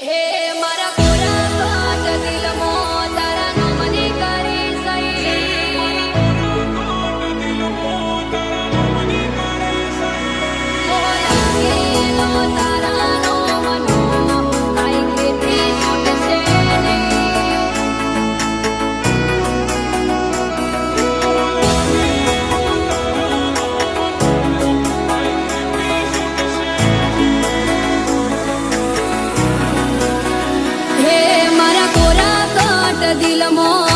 Hey. করে দিলাম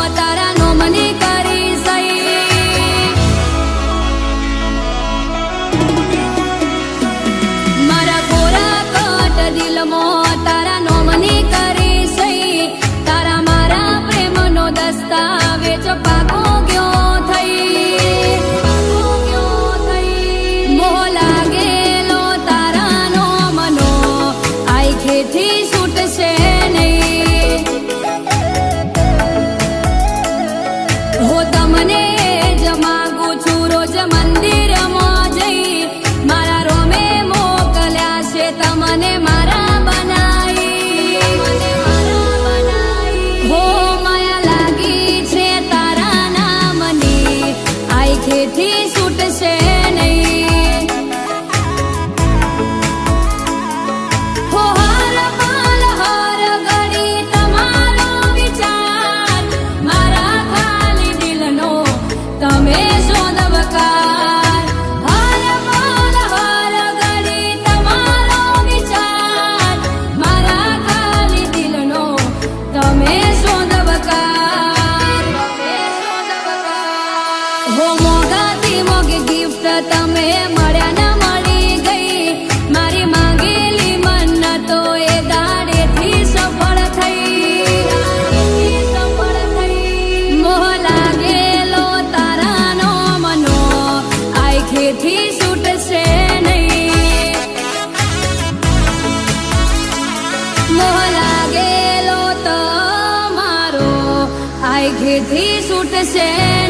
घेधी suit से।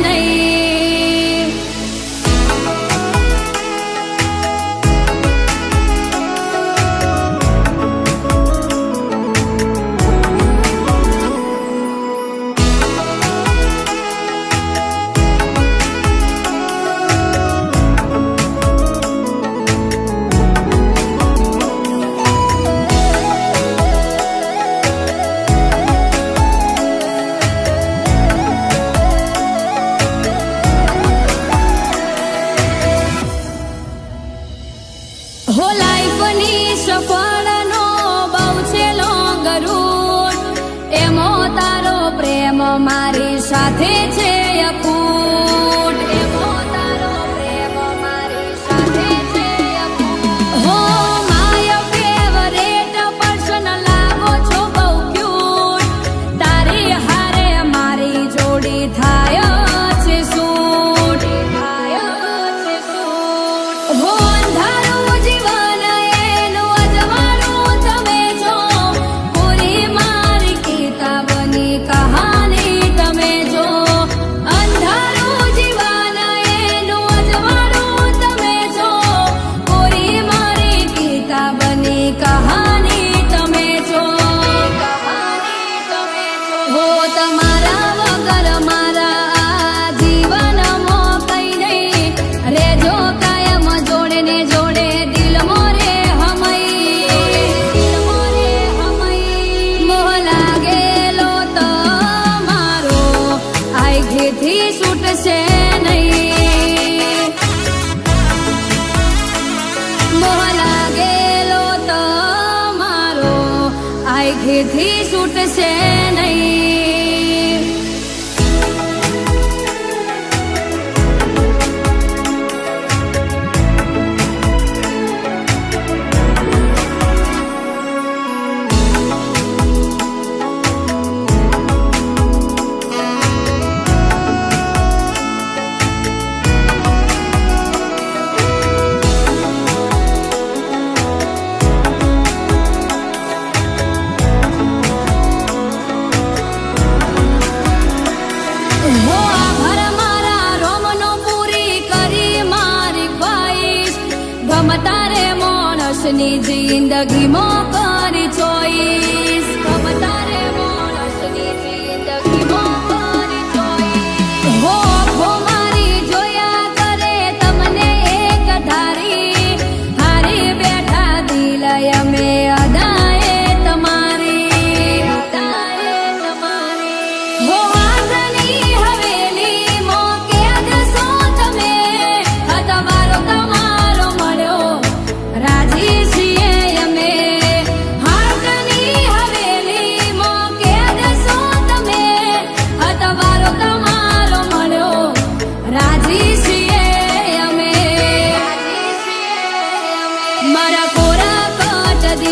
મારી સાથે છે. হেধি ছুটছে अपनी जिंदगी मौका चॉइस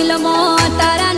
દિલમાં તારા